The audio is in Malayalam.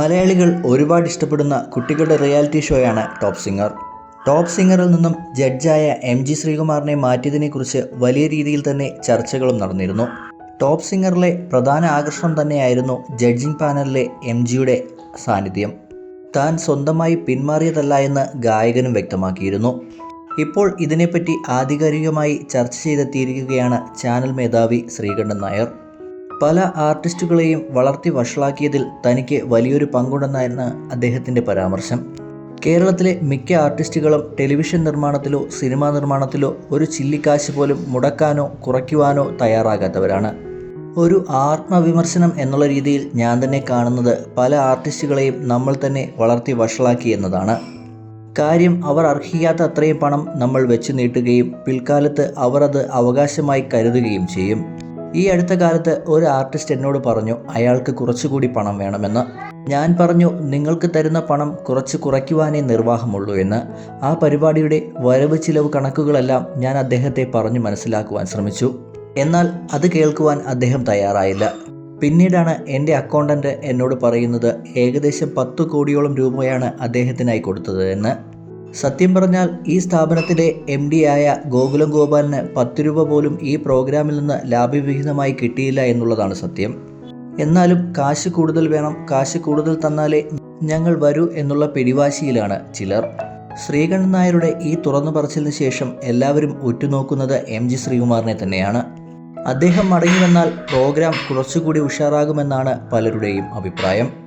മലയാളികൾ ഒരുപാട് ഇഷ്ടപ്പെടുന്ന കുട്ടികളുടെ റിയാലിറ്റി ഷോയാണ് ടോപ്പ് സിംഗർ. ടോപ്പ് സിംഗറിൽ നിന്നും ജഡ്ജായ എം ജി ശ്രീകുമാറിനെ മാറ്റിയതിനെക്കുറിച്ച് വലിയ രീതിയിൽ തന്നെ ചർച്ചകളും നടന്നിരുന്നു. ടോപ്പ് സിംഗറിലെ പ്രധാന ആകർഷണം തന്നെയായിരുന്നു ജഡ്ജിംഗ് പാനലിലെ എം ജിയുടെ സാന്നിധ്യം. താൻ സ്വന്തമായി പിന്മാറിയതല്ല എന്ന് ഗായകനും വ്യക്തമാക്കിയിരുന്നു. ഇപ്പോൾ ഇതിനെപ്പറ്റി ആധികാരികമായി ചർച്ച ചെയ്തെത്തിയിരിക്കുകയാണ് ചാനൽ മേധാവി ശ്രീകണ്ഠൻ നായർ. പല ആർട്ടിസ്റ്റുകളെയും വളർത്തി വഷളാക്കിയതിൽ തനിക്ക് വലിയൊരു പങ്കുണ്ടെന്നായിരുന്നു അദ്ദേഹത്തിന്റെ പരാമർശം. കേരളത്തിലെ മിക്ക ആർട്ടിസ്റ്റുകളും ടെലിവിഷൻ നിർമ്മാണത്തിലോ സിനിമാ നിർമ്മാണത്തിലോ ഒരു ചില്ലിക്കാശ് പോലും മുടക്കാനോ കുറയ്ക്കുവാനോ തയ്യാറാകാത്തവരാണ്. ഒരു ആത്മവിമർശനം എന്നുള്ള രീതിയിൽ ഞാൻ തന്നെ കാണുന്നത് പല ആർട്ടിസ്റ്റുകളെയും നമ്മൾ തന്നെ വളർത്തി വഷളാക്കി എന്നതാണ്. കാര്യം അവർ അർഹിക്കാത്ത അത്രയും പണം നമ്മൾ വെച്ച് നീട്ടുകയും പിൽക്കാലത്ത് അവർ അത് അവകാശമായി കരുതുകയും ചെയ്യും. ഈ അടുത്ത കാലത്ത് ഒരു ആർട്ടിസ്റ്റ് എന്നോട് പറഞ്ഞു അയാൾക്ക് കുറച്ചുകൂടി പണം വേണമെന്ന്. ഞാൻ പറഞ്ഞു നിങ്ങൾക്ക് തരുന്ന പണം കുറച്ച് കുറയ്ക്കുവാനേ നിർവാഹമുള്ളൂ എന്ന്. ആ പരിപാടിയുടെ വരവ് ചിലവ് കണക്കുകളെല്ലാം ഞാൻ അദ്ദേഹത്തെ പറഞ്ഞു മനസ്സിലാക്കുവാൻ ശ്രമിച്ചു. എന്നാൽ അത് കേൾക്കുവാൻ അദ്ദേഹം തയ്യാറായില്ല. പിന്നീടാണ് എന്റെ അക്കൗണ്ടന്റ് എന്നോട് പറയുന്നത് ഏകദേശം പത്ത് കോടിയോളം രൂപയാണ് അദ്ദേഹത്തിനായി കൊടുത്തത് എന്ന്. സത്യം പറഞ്ഞാൽ ഈ സ്ഥാപനത്തിലെ എം ഡി ആയ ഗോകുലം ഗോപാലിന് പത്ത് രൂപ പോലും ഈ പ്രോഗ്രാമിൽ നിന്ന് ലാഭവിഹിതമായി കിട്ടിയില്ല എന്നുള്ളതാണ് സത്യം. എന്നാലും കാശ് കൂടുതൽ വേണം കാശ് കൂടുതൽ തന്നാലേ ഞങ്ങൾ വരൂ എന്നുള്ള പിടിവാശിയിലാണ് ചിലർ. ശ്രീകണ്ഠൻ നായരുടെ ഈ തുറന്നു പറച്ചിലിന് ശേഷം എല്ലാവരും ഉറ്റുനോക്കുന്നത് എം ജി ശ്രീകുമാറിനെ തന്നെയാണ്. അദ്ദേഹം മടങ്ങി വന്നാൽ പ്രോഗ്രാം കുറച്ചുകൂടി ഉഷാറാകുമെന്നാണ് പലരുടെയും അഭിപ്രായം.